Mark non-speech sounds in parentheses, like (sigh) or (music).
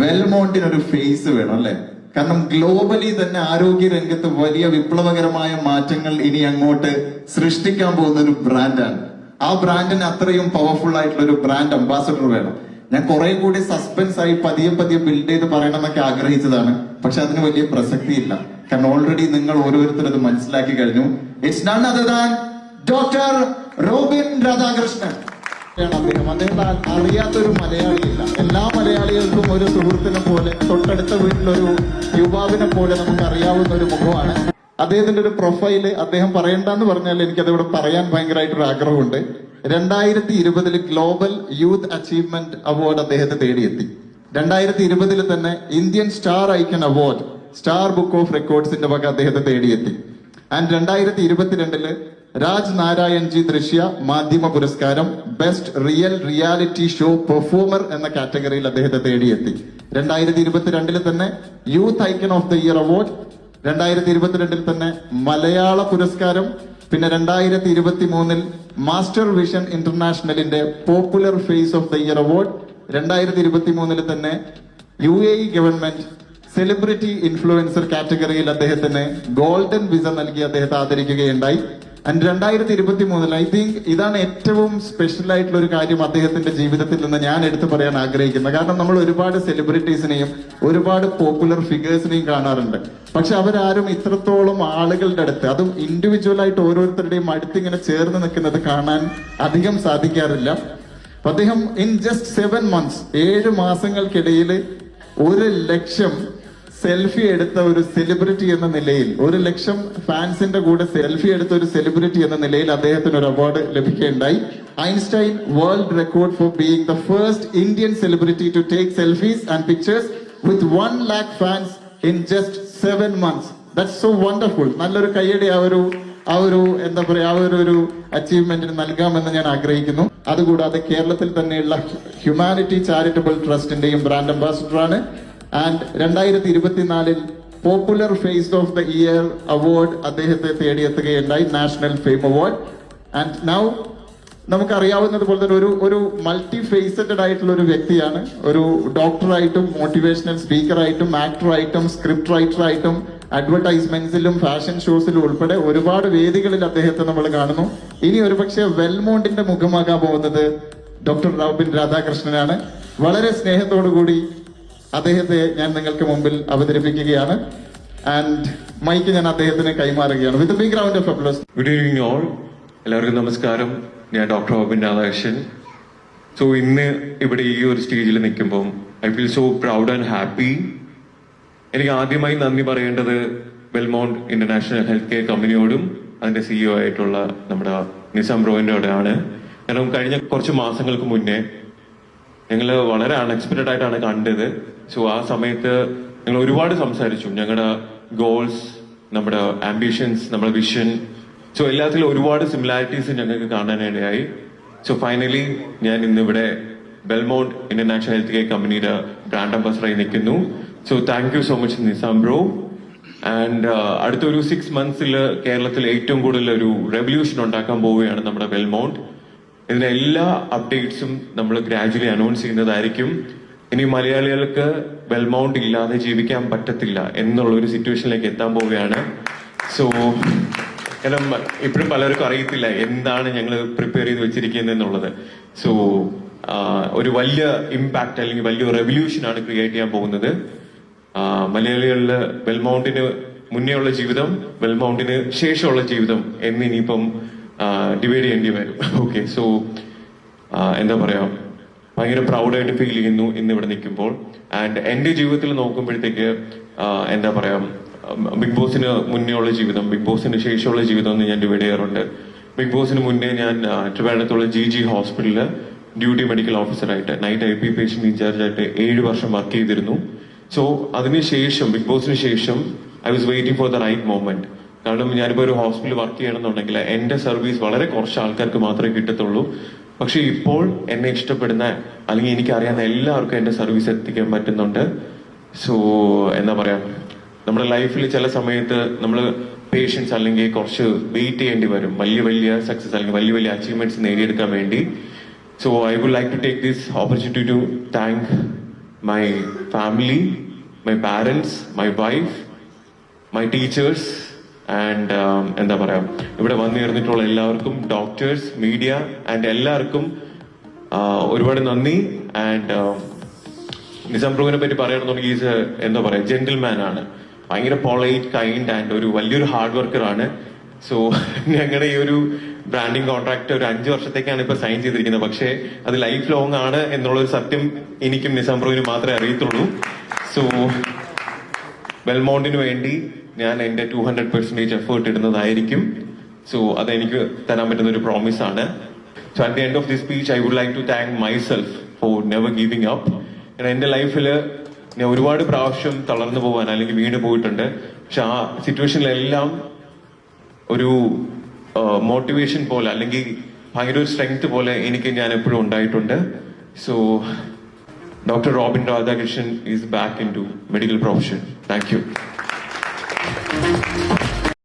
വെൽമോണ്ടിന് ഒരു ഫേസ് വേണം അല്ലെ? കാരണം ഗ്ലോബലി തന്നെ ആരോഗ്യ രംഗത്ത് വലിയ വിപ്ലവകരമായ മാറ്റങ്ങൾ ഇനി അങ്ങോട്ട് സൃഷ്ടിക്കാൻ പോകുന്ന ഒരു ബ്രാൻഡാണ് ആ ബ്രാൻഡിന് അത്രയും പവർഫുൾ ആയിട്ടുള്ള ഒരു ബ്രാൻഡ് അംബാസഡർ വേണം. ഞാൻ കുറെ കൂടി സസ്പെൻസ് ആയി പതിയെ പതിയെ ബിൽഡ് ചെയ്ത് പറയണമെന്നൊക്കെ ആഗ്രഹിച്ചതാണ്. പക്ഷെ അതിന് വലിയ പ്രസക്തിയില്ല. കാരണം ഓൾറെഡി നിങ്ങൾ ഓരോരുത്തരും അത് മനസ്സിലാക്കി കഴിഞ്ഞു. It's none other than doctor Robin Radhakrishnan അദ്ദേഹം. അദ്ദേഹം അറിയാത്തൊരു മലയാളിയില്ല. എല്ലാ മലയാളികൾക്കും ഒരു സുഹൃത്തിനെ പോലെ തൊട്ടടുത്ത വീട്ടിലൊരു യുവാവിനെ പോലെ നമുക്ക് അറിയാവുന്ന ഒരു മുഖമാണ്. അദ്ദേഹത്തിന്റെ ഒരു പ്രൊഫൈൽ അദ്ദേഹം പറയണ്ടെന്ന് പറഞ്ഞാൽ എനിക്കത് ഇവിടെ പറയാൻ ഭയങ്കരമായിട്ടൊരു ആഗ്രഹമുണ്ട്. രണ്ടായിരത്തി ഇരുപതിൽ ഗ്ലോബൽ യൂത്ത് അച്ചീവ്മെന്റ് അവാർഡ് അദ്ദേഹത്തെ തേടിയെത്തി. രണ്ടായിരത്തി ഇരുപതിൽ തന്നെ Indian star icon award star book of റെക്കോർഡ്സിന്റെ വക അദ്ദേഹത്തെ തേടിയെത്തി. ആൻഡ് രണ്ടായിരത്തി ഇരുപത്തിരണ്ടിൽ രാജ് നാരായൺ ജി ദൃശ്യ മാധ്യമ പുരസ്കാരം best real reality show performer എന്ന കാറ്റഗറിയിൽ അദ്ദേഹത്തെ തേടിയെത്തി. രണ്ടായിരത്തി ഇരുപത്തിരണ്ടിൽ തന്നെ youth icon of the year award രണ്ടായിരത്തി ഇരുപത്തിരണ്ടിൽ തന്നെ മലയാള പുരസ്കാരം പിന്നെ രണ്ടായിരത്തി ഇരുപത്തി മൂന്നിൽ master vision ഇന്റർനാഷണലിന്റെ popular face of the year award രണ്ടായിരത്തി ഇരുപത്തി മൂന്നിൽ തന്നെ U A E government celebrity influencer കാറ്റഗറിയിൽ അദ്ദേഹത്തിന് ഗോൾഡൻ വിസ നൽകി അദ്ദേഹത്തെ ആദരിക്കുകയുണ്ടായി. ആൻഡ് രണ്ടായിരത്തി ഇരുപത്തി മൂന്നിൽ ഐ തിങ്ക് ഇതാണ് ഏറ്റവും സ്പെഷ്യൽ ആയിട്ടുള്ള ഒരു കാര്യം അദ്ദേഹത്തിന്റെ ജീവിതത്തിൽ നിന്ന് ഞാൻ എടുത്തു പറയാൻ ആഗ്രഹിക്കുന്നത്. കാരണം നമ്മൾ ഒരുപാട് സെലിബ്രിറ്റീസിനെയും ഒരുപാട് പോപ്പുലർ ഫിഗേഴ്സിനെയും കാണാറുണ്ട്. പക്ഷെ അവരാരും ഇത്രത്തോളം ആളുകളുടെ അടുത്ത് അതും ഇൻഡിവിജ്വൽ ആയിട്ട് ഓരോരുത്തരുടെയും അടുത്ത് ഇങ്ങനെ ചേർന്ന് നിൽക്കുന്നത് കാണാൻ അധികം സാധിക്കാറില്ല. അദ്ദേഹം ഇൻ ജസ്റ്റ് സെവൻ മന്ത്സ് ഏഴ് മാസങ്ങൾക്കിടയിൽ ഒരു ലക്ഷം സെൽഫി എടുത്ത ഒരു സെലിബ്രിറ്റി എന്ന നിലയിൽ ഒരു ലക്ഷം ഫാൻസിന്റെ കൂടെ സെൽഫി എടുത്ത ഒരു സെലിബ്രിറ്റി എന്ന നിലയിൽ അദ്ദേഹത്തിന് ഒരു അവാർഡ് ലഭിക്കുകയുണ്ടായി. Einstein world record for being the first Indian celebrity to take selfies and pictures with one lakh fans in just seven months that's so wonderful നല്ലൊരു കൈയടി ആ ഒരു ആ ഒരു എന്താ പറയാ ആ ഒരു ഒരു അച്ചീവ്മെന്റിന് നൽകാമെന്ന് ഞാൻ ആഗ്രഹിക്കുന്നു. അതുകൂടാതെ കേരളത്തിൽ തന്നെയുള്ള ഹ്യൂമാനിറ്റി ചാരിറ്റബിൾ ട്രസ്റ്റിന്റെയും ബ്രാൻഡ് അംബാസിഡറാണ് ആൻഡ് രണ്ടായിരത്തി ഇരുപത്തിനാലിൽ popular face of the year award അദ്ദേഹത്തെ തേടിയെത്തുകയുണ്ടായി national fame award and now നമുക്കറിയാവുന്നത് പോലെ തന്നെ ഒരു ഒരു മൾട്ടി ഫേസറ്റഡ് ആയിട്ടുള്ള ഒരു വ്യക്തിയാണ്. ഒരു ഡോക്ടറായിട്ടും മോട്ടിവേഷണൽ സ്പീക്കറായിട്ടും ആക്ടറായിട്ടും സ്ക്രിപ്റ്റ് റൈറ്ററായിട്ടും അഡ്വർടൈസ്മെന്റ്സിലും ഫാഷൻ ഷോസിലും ഉൾപ്പെടെ ഒരുപാട് വേദികളിൽ അദ്ദേഹത്തെ നമ്മൾ കാണുന്നു. ഇനി ഒരുപക്ഷെ വെൽമോണ്ടിന്റെ മുഖമാകാൻ പോകുന്നത് ഡോക്ടർ റോബിൻ രാധാകൃഷ്ണനാണ് വളരെ സ്നേഹത്തോടു കൂടി അദ്ദേഹത്തെ ഞാൻ നിങ്ങൾക്ക് മുമ്പിൽ അവതരിപ്പിക്കുകയാണ്. ആൻഡ് മൈക്ക് ഞാൻ അദ്ദേഹത്തിന് കൈമാറുകയാണ്. With big round of applause good evening all എല്ലാവർക്കും നമസ്കാരം. ഞാൻ ഡോക്ടർ റോബിൻ രാധാകൃഷ്ണൻ സോ ഇന്ന് ഇവിടെ ഈ ഒരു സ്റ്റേജിൽ നിൽക്കുമ്പം I feel so proud and happy എനിക്ക് ആദ്യമായി നന്ദി പറയേണ്ടത് ബെൽമൗണ്ട് ഇന്റർനാഷണൽ ഹെൽത്ത് കെയർ കമ്പനിയോടും അതിന്റെ സിഇഒ ആയിട്ടുള്ള നമ്മുടെ നിസാം ബ്രോയിന്റെയോടാണ് കാരണം കഴിഞ്ഞ കുറച്ച് മാസങ്ങൾക്ക് മുന്നേ ഞങ്ങൾ വളരെ അൺഎക്സ്പെക്റ്റഡ് ആയിട്ടാണ് കണ്ടത്. സോ ആ സമയത്ത് ഞങ്ങൾ ഒരുപാട് സംസാരിച്ചു. ഞങ്ങളുടെ ഗോൾസ് നമ്മുടെ ആംബിഷൻസ് നമ്മുടെ വിഷൻ സോ എല്ലാത്തിലും ഒരുപാട് സിമിലാരിറ്റീസ് ഞങ്ങൾക്ക് കാണാനിടയായി. സോ ഫൈനലി ഞാൻ ഇന്നിവിടെ ബെൽമൗണ്ട് ഇന്റർനാഷണൽ ഹെൽത്ത് കെയർ കമ്പനിയുടെ ബ്രാൻഡ് അംബാസഡറായി നിൽക്കുന്നു. So thank you so much Nizam bro and അടുത്തൊരു സിക്സ് മന്ത്സിൽ കേരളത്തിൽ ഏറ്റവും കൂടുതൽ ഒരു റെവല്യൂഷൻ ഉണ്ടാക്കാൻ പോവുകയാണ് നമ്മുടെ ബെൽമൗണ്ട് ഇതിന്റെ എല്ലാ അപ്ഡേറ്റ്സും നമ്മൾ ഗ്രാജുവലി അനൗൺസ് ചെയ്യുന്നതായിരിക്കും. ഇനി മലയാളികൾക്ക് വെൽമൗണ്ട് ഇല്ലാതെ ജീവിക്കാൻ പറ്റത്തില്ല എന്നുള്ള ഒരു സിറ്റുവേഷനിലേക്ക് എത്താൻ പോവുകയാണ്. സോ കാരണം ഇപ്പോഴും പലർക്കും അറിയത്തില്ല എന്താണ് ഞങ്ങൾ പ്രിപ്പയർ ചെയ്ത് വെച്ചിരിക്കുന്നത് എന്നുള്ളത്. സോ ഒരു വലിയ ഇമ്പാക്ട് അല്ലെങ്കിൽ വലിയ റെവല്യൂഷൻ ആണ് ക്രിയേറ്റ് ചെയ്യാൻ പോകുന്നത്. ആ, മലയാളികളിൽ വെൽമൗണ്ടിന് മുന്നേ ഉള്ള ജീവിതം വെൽമൗണ്ടിന് ശേഷമുള്ള ജീവിതം എന്ന് ഇനിയിപ്പം ഡിവൈഡ് ചെയ്യേണ്ടി വരും. ഓക്കെ സോ എന്താ പറയാ ഭയങ്കര പ്രൗഡായിട്ട് ഫീൽ ചെയ്യുന്നു ഇന്ന് ഇവിടെ നിൽക്കുമ്പോൾ. ആൻഡ് എന്റെ ജീവിതത്തിൽ നോക്കുമ്പോഴത്തേക്ക് എന്താ പറയാ ബിഗ് ബോസിന് മുന്നേ ഉള്ള ജീവിതം ബിഗ് ബോസിന് ശേഷമുള്ള ജീവിതം എന്ന് ഞാൻ ഡിവൈഡ് ചെയ്യാറുണ്ട്. ബിഗ് ബോസിന് മുന്നേ ഞാൻ ആ, ട്രിവാൻഡ്രത്തുള്ള ജി ജി ഹോസ്പിറ്റലിൽ duty medical ഓഫീസറായിട്ട് night I P patient incharge ആയിട്ട് ഏഴ് വർഷം വർക്ക് ചെയ്തിരുന്നു. സോ അതിനുശേഷം ബിഗ് ബോസിന് ശേഷം I was waiting for the right moment കാരണം ഞാനിപ്പോൾ ഒരു ഹോസ്പിറ്റലിൽ വർക്ക് ചെയ്യണമെന്നുണ്ടെങ്കിൽ എന്റെ സർവീസ് വളരെ കുറച്ച് ആൾക്കാർക്ക് മാത്രമേ കിട്ടത്തുള്ളൂ. പക്ഷെ ഇപ്പോൾ എന്നെ ഇഷ്ടപ്പെടുന്ന അല്ലെങ്കിൽ എനിക്കറിയാവുന്ന എല്ലാവർക്കും എന്റെ സർവീസ് എത്തിക്കാൻ പറ്റുന്നുണ്ട്. സോ എന്താ പറയാ? നമ്മുടെ ലൈഫിൽ ചില സമയത്ത് നമ്മൾ പേഷ്യൻസ് അല്ലെങ്കിൽ കുറച്ച് വെയിറ്റ് ചെയ്യേണ്ടി വരും. വലിയ വലിയ സക്സസ് അല്ലെങ്കിൽ വലിയ വലിയ അച്ചീവ്മെന്റ്സ് നേടിയെടുക്കാൻ വേണ്ടി. So I would like to take this opportunity to thank my family my parents my wife my teachers and um, എന്താ പറയാ ഇവിടെ വന്നു ചേർന്നിട്ടുള്ള എല്ലാവർക്കും ഡോക്ടേഴ്സ് മീഡിയ ആൻഡ് എല്ലാവർക്കും ഒരുപാട് നന്ദി. ആൻഡ് നിസാം പ്രഭുവിനെ പറ്റി പറയണമെന്നുണ്ടെങ്കിൽ ഈസ് എന്താ പറയാ ജെന്റിൽമാൻ ആണ്. ഭയങ്കര പോളൈറ്റ് കൈൻഡ് ആൻഡ് ഒരു വലിയൊരു ഹാർഡ് വർക്കർ ആണ്. സോ (laughs) ഞങ്ങളുടെ ഈ ഒരു ബ്രാൻഡിങ് കോൺട്രാക്ട് ഒരു അഞ്ച് വർഷത്തേക്കാണ് ഇപ്പൊ സൈൻ ചെയ്തിരിക്കുന്നത്. പക്ഷേ അത് ലൈഫ് ലോങ് ആണ് എന്നുള്ളൊരു സത്യം എനിക്കും നിസാം പ്രഭുവിനും മാത്രമേ അറിയത്തുള്ളൂ. സോ ബെൽമോണ്ടിന് വേണ്ടി ഞാൻ എന്റെ ടു ഹൺഡ്രഡ് പെർസെന്റേജ് എഫേർട്ട് ഇടുന്നതായിരിക്കും. സോ അതെനിക്ക് തരാൻ പറ്റുന്ന ഒരു പ്രോമിസ് ആണ്. So at the end of the speech I would like to thank myself for never giving up എന്റെ ലൈഫിൽ ഞാൻ ഒരുപാട് പ്രാവശ്യം തളർന്നു പോകാൻ അല്ലെങ്കിൽ വീണ് പോയിട്ടുണ്ട്. പക്ഷെ ആ സിറ്റുവേഷനിലെല്ലാം ഒരു മോട്ടിവേഷൻ പോലെ അല്ലെങ്കിൽ ഭയങ്കര ഒരു സ്ട്രെങ്ത് പോലെ എനിക്ക് ഞാൻ എപ്പോഴും ഉണ്ടായിട്ടുണ്ട്. So Dr. Robin Radhakrishnan is back into medical profession. Thank you.